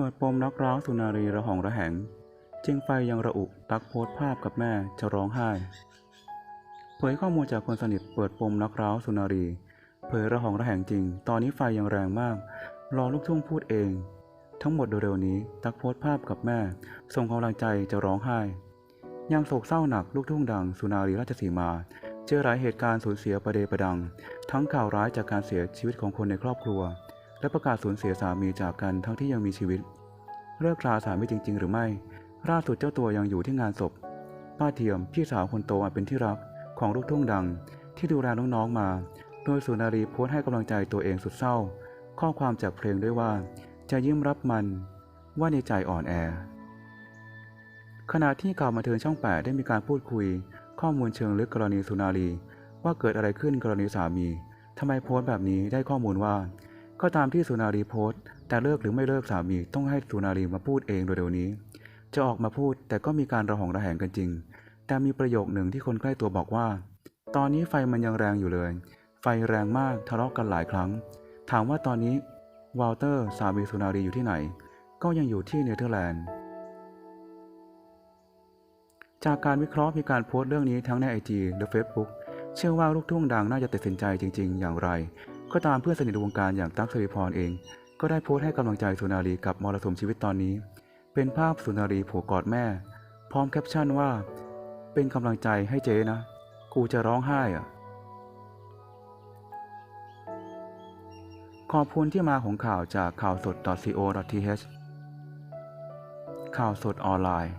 เปิดปมนักร้าวสุนารีระหองระแหง เจียงไฟยังระอุตักโพสภาพกับแม่จะร้องไห้ เผยข้อมูลจากคนสนิทเปิดปมนักร้าวสุนารี เผยระหองระแหงจริง ตอนนี้ไฟยังแรงมาก รอลูกทุ่งพูดเอง ทั้งหมดเร็วๆนี้ตักโพสภาพกับแม่ ส่งกำลังใจจะร้องไห้ ยังโศกเศร้าหนักลูกทุ่งดังสุนารีราชสีมาเจอหลายเหตุการณ์สูญเสียประเดประดัง ทั้งข่าวร้ายจากการเสียชีวิตของคนในครอบครัว และประกาศสูญเสียสามีจากกันทั้งที่ยังมีชีวิต เลิกราสามีจริง ๆ หรือไม่ล่าสุดเจ้าตัวยังอยู่ที่งานศพ ป้าเทียมพี่สาวคนโตอันเป็นที่รักของลูกทุ่งดัง ที่ดูแลน้องๆมา โดยสุนารีโพสต์ให้กำลังใจตัวเองสุดเศร้า ข้อความจากเพลงด้วยว่า จะยิ้มรับมัน ว่าในใจอ่อนแอ ขณะที่ข่าวมาเทิงช่อง8ได้มีการพูดคุย ข้อมูลเชิงลึกกรณีสุนารี ว่าเกิดอะไรขึ้นกรณีสามีทำไมโพสต์แบบนี้ได้ข้อมูลว่า ก็ตามที่สุนารีโพสต์ แต่เลิกหรือไม่เลิกสามีต้องให้สุนารีมาพูดเองโดยเร็วนี้ จะออกมาพูดแต่ก็มีการระหองระแหงกันจริง แต่มีประโยคหนึ่งที่คนใกล้ตัวบอกว่า ตอนนี้ไฟมันยังแรงอยู่เลย ไฟแรงมากทะเลาะกันหลายครั้ง ถามว่าตอนนี้วอลเตอร์สามีสุนารีอยู่ที่ไหน ก็ยังอยู่ที่เนเธอร์แลนด์จากการวิเคราะห์มีการโพสต์เรื่องนี้ทั้งใน IG และ Facebook เชื่อว่าลูกทุ่งดังน่าจะตัดสินใจจริง ๆ อย่างไร ก็ตามเพื่อนสนิทในวงการอย่างตั๊กสิริพรเอง ก็ได้โพสต์ให้กำลังใจสุนารีกับมรสุมชีวิตตอนนี้ เป็นภาพสุนารีผูกกอดแม่ พร้อมแคปชั่นว่า เป็นกำลังใจให้เจ๊นะ กูจะร้องไห้อะขอบคุณที่มาของข่าวจากข่าวสด .co.th ข่าวสดออนไลน์